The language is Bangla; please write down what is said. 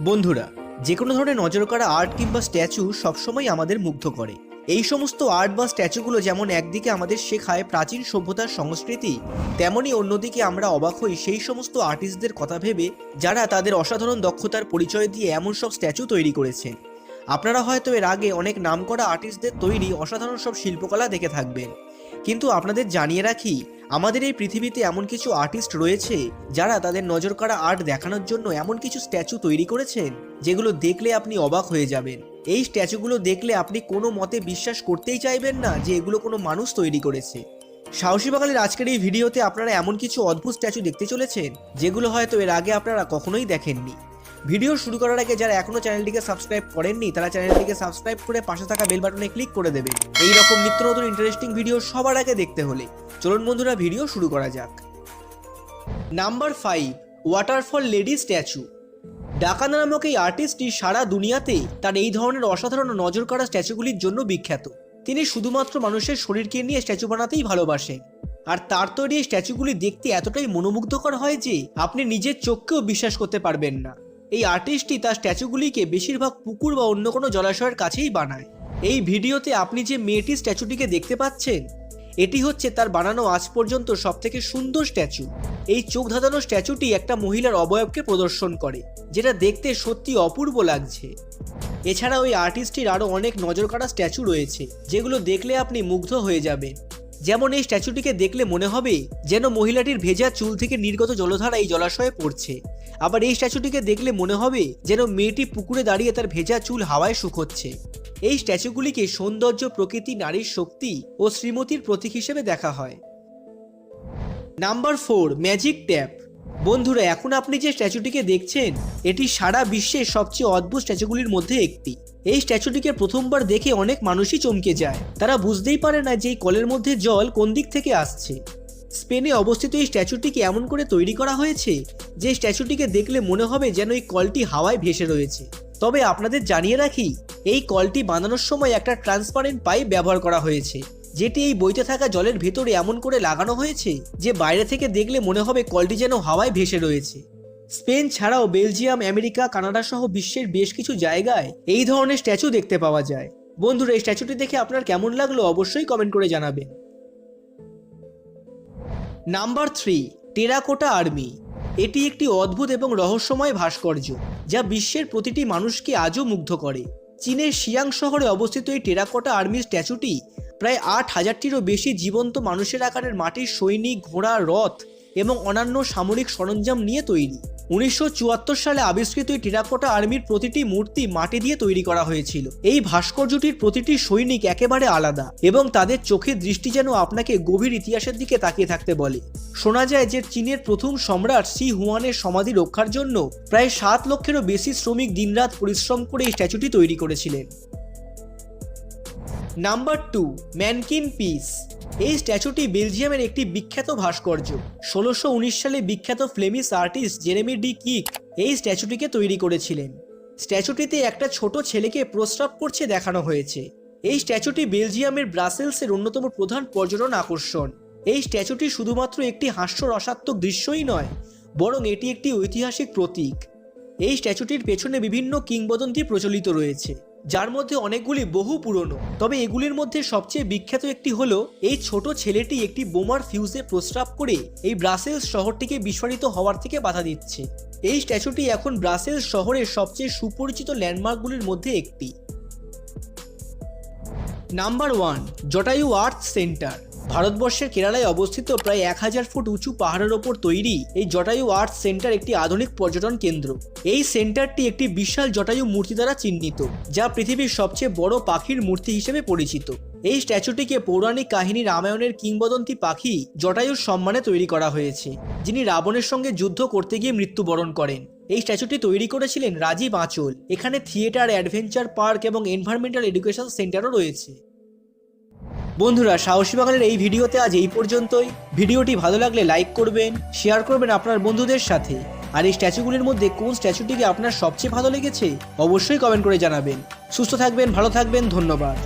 বন্ধুরা যে কোনো ধরনের নজর করা আর্ট কিংবা স্ট্যাচু সবসময় আমাদের মুগ্ধ করে। এই সমস্ত আর্ট বা স্ট্যাচুগুলো যেমন একদিকে আমাদের শেখায় প্রাচীন সভ্যতার সংস্কৃতি, তেমনি অন্যদিকে আমরা অবাক হই সেই সমস্ত আর্টিস্টদের কথা ভেবে যারা তাদের অসাধারণ দক্ষতার পরিচয় দিয়ে এমন সব স্ট্যাচু তৈরি করেছেন আপনারা হয়তো এর আগে অনেক নামকরা আর্টিস্টদের তৈরি অসাধারণ সব শিল্পকলা দেখে থাকবেন। কিন্তু আপনাদের জানিয়ে রাখি আমাদের এই পৃথিবীতে এমন কিছু আর্টিস্ট রয়েছে যারা তাদের নজর করা আর্ট দেখানোর জন্য এমন কিছু স্ট্যাচু তৈরি করেছেন যেগুলো দেখলে আপনি অবাক হয়ে যাবেন। এই স্ট্যাচুগুলো দেখলে আপনি কোনো মতে বিশ্বাস করতেই চাইবেন না যে এগুলো কোনো মানুষ তৈরি করেছে। সাহসী বাঙালির আজকের এই ভিডিওতে আপনারা এমন কিছু অদ্ভুত স্ট্যাচু দেখতে চলেছেন যেগুলো হয়তো এর আগে আপনারা কখনোই দেখেননি। ভিডিও শুরু করার আগে যারা এখনও চ্যানেলটিকে সাবস্ক্রাইব করেননি, তারা চ্যানেলটিকে সাবস্ক্রাইব করে পাশে থাকা বেল বাটনে ক্লিক করে দেবেন। এই রকম নিত্য নতুন ইন্টারেস্টিং ভিডিও সবার আগে দেখতে হলে। চলুন বন্ধুরা ভিডিও শুরু করা যাক। Number five waterfall lady statue ডাকানা নামক এই আর্টিস্টটি সারা দুনিয়াতে তার এই ধরনের অসাধারণ নজর করা স্ট্যাচুগুলির জন্য বিখ্যাত। তিনি শুধুমাত্র মানুষের শরীরকে নিয়ে স্ট্যাচু বানাতেই ভালোবাসেন। আর তার তৈরি স্ট্যাচুগুলি দেখতে এতটাই মনোমুগ্ধকর হয় যে, আপনি নিজের চোখকেও বিশ্বাস করতে পারবেন না। এই আর্টিস্টটি তার স্ট্যাচুগুলিকে বেশিরভাগ পুকুর বা অন্য কোনো জলাশয়ের কাছেই বানায়। এই ভিডিওতে আপনি যে মেয়েটির স্ট্যাচুটিকে দেখতে পাচ্ছেন, এটি হচ্ছে তার বানানো আজ পর্যন্ত সবথেকে সুন্দর স্ট্যাচু এই চোখ ধাঁধানো স্ট্যাচুটি একটা মহিলার অবয়বকে প্রদর্শন করে, যেটা দেখতে সত্যি অপূর্ব লাগছে। এছাড়া ওই আর্টিস্টটির আরও অনেক নজর কাড়া স্ট্যাচু রয়েছে, যেগুলো দেখলে আপনি মুগ্ধ হয়ে যাবেন। যেমন এই স্ট্যাচুটিকে দেখলে মনে হবে যেন মহিলাটির ভেজা চুল থেকে নির্গত জলধারা এই জলাশয়ে পড়ছে। আবার এই স্ট্যাচুটিকে দেখলে মনে হবে যেন মেয়েটি পুকুরে দাঁড়িয়ে তার ভেজা চুল হাওয়ায় শুকোচ্ছে। এই স্ট্যাচুগুলিকে সৌন্দর্য, প্রকৃতি, নারীর শক্তি ও শ্রীমতির প্রতীক হিসেবে দেখা হয়। Number four, magic tap. বন্ধুরা, এখন আপনি যে স্ট্যাচুটিকে দেখছেন, এটি সারা বিশ্বের সবচেয়ে অদ্ভুত স্ট্যাচুগুলির মধ্যে একটি। এই স্ট্যাচুটিকে প্রথমবার দেখে অনেক মানুষই চমকে যায়। তারা বুঝতেই পারে না যে এই কলের মধ্যে জল কোন দিক থেকে আসছে। স্পেনে অবস্থিত এই স্ট্যাচুটিকে এমন করে তৈরি করা হয়েছে, যে স্ট্যাচুটিকে দেখলে মনে হবে যেন এই কলটি হাওয়ায় ভেসে রয়েছে। তবে আপনাদের জানিয়ে রাখি, এই কলটি বানানোর সময় একটা ট্রান্সপারেন্ট পাইপ ব্যবহার করা হয়েছে। যেটি এই বইতে থাকা জলের ভেতরে এমন করে লাগানো হয়েছে যে বাইরে থেকে দেখলে মনে হবে কলটি যেন হাওয়ায় ভেসে রয়েছে। স্পেন ছাড়াও বেলজিয়াম, আমেরিকা, কানাডা সহ বিশ্বের বেশ কিছু জায়গায় এই ধরনের স্ট্যাচু দেখতে পাওয়া যায়। বন্ধুরা, এই স্ট্যাচুটি দেখে আপনার কেমন লাগল অবশ্যই কমেন্ট করে জানাবেন। Number three, terracotta army. এটি একটি অদ্ভুত এবং রহস্যময় ভাস্কর্য, যা বিশ্বের প্রতিটি মানুষকে আজও মুগ্ধ করে। চীনের শিয়াং শহরে অবস্থিত এই টেরাকোটা আর্মি স্ট্যাচুটি প্রায় আট হাজারটিরও বেশি জীবন্ত মানুষের আকারের মাটির সৈনিক, ঘোড়া, রথ এবং অন্যান্য সামরিক সরঞ্জাম নিয়ে তৈরি। উনিশশো চুয়াত্তর সালে আবিষ্কৃত এই টেরাকোটা আর্মির প্রতিটি মূর্তি মাটি দিয়ে তৈরি করা হয়েছিল। এই ভাস্কর্যটির প্রতিটি সৈনিক একেবারে আলাদা এবং তাদের চোখের দৃষ্টি যেন আপনাকে গভীর ইতিহাসের দিকে তাকিয়ে থাকতে বলে। শোনা যায় যে চীনের প্রথম সম্রাট সি হুয়ানের সমাধি রক্ষার জন্য প্রায় সাত লক্ষেরও বেশি শ্রমিক দিনরাত পরিশ্রম করে এই স্ট্যাচুটি তৈরি করেছিলেন। নাম্বার টু ম্যানকিন পিস এই স্ট্যাচুটি বেলজিয়ামের একটি বিখ্যাত ভাস্কর্য। ষোলোশো সালে বিখ্যাত ফ্লেমিশ আর্টিস্ট জেরেমি ডি কিক এই স্ট্যাচুটিকে তৈরি করেছিলেন। স্ট্যাচুটিতে একটা ছোট ছেলেকে প্রস্রাব করছে দেখানো হয়েছে। এই স্ট্যাচুটি বেলজিয়ামের ব্রাসেলসের অন্যতম প্রধান পর্যটন আকর্ষণ। এই স্ট্যাচুটি শুধুমাত্র একটি হাস্যরসাত্মক দৃশ্যই নয়, বরং এটি একটি ঐতিহাসিক প্রতীক। এই স্ট্যাচুটির পেছনে বিভিন্ন কিংবদন্তি প্রচলিত রয়েছে। যার মধ্যে অনেকগুলি বহু পুরনো। তবে এগুলির মধ্যে সবচেয়ে বিখ্যাত একটি হল, এই ছোট ছেলেটি একটি বোমার ফিউজে প্রস্রাব করে এই ব্রাসেলস শহরটিকে বিস্ফোরিত হওয়ার থেকে বাধা দিচ্ছে। এই স্ট্যাচুটি এখন ব্রাসেলস শহরের সবচেয়ে সুপরিচিত ল্যান্ডমার্কগুলির মধ্যে একটি। Number one, Jatayu earth centre. ভারতবর্ষের কেরালায় অবস্থিত প্রায় এক হাজার ফুট উঁচু পাহাড়ের ওপর তৈরি এই জটায়ু আর্ট সেন্টার একটি আধুনিক পর্যটন কেন্দ্র। এই সেন্টারটি একটি বিশাল জটায়ু মূর্তি দ্বারা চিহ্নিত, যা পৃথিবীর সবচেয়ে বড় পাখির মূর্তি হিসেবে পরিচিত। এই স্ট্যাচুটিকে পৌরাণিক কাহিনী রামায়ণের কিংবদন্তি পাখি জটায়ুর সম্মানে তৈরি করা হয়েছে, যিনি রাবণের সঙ্গে যুদ্ধ করতে গিয়ে মৃত্যুবরণ করেন। এই স্ট্যাচুটি তৈরি করেছিলেন রাজীব আঁচল। এখানে থিয়েটার, অ্যাডভেঞ্চার পার্ক এবং এনভায়রনমেন্টাল এডুকেশন সেন্টারও রয়েছে। বন্ধুরা, সাহসী বাগানের এই ভিডিওতে আজ এই পর্যন্তই। ভিডিওটি ভালো লাগলে লাইক করবেন, শেয়ার করবেন আপনার বন্ধুদের সাথে। আর এই স্ট্যাচুগুলির মধ্যে কোন স্ট্যাচুটিকে আপনার সবচেয়ে ভালো লেগেছে, অবশ্যই কমেন্ট করে জানাবেন। সুস্থ থাকবেন, ভালো থাকবেন, ধন্যবাদ।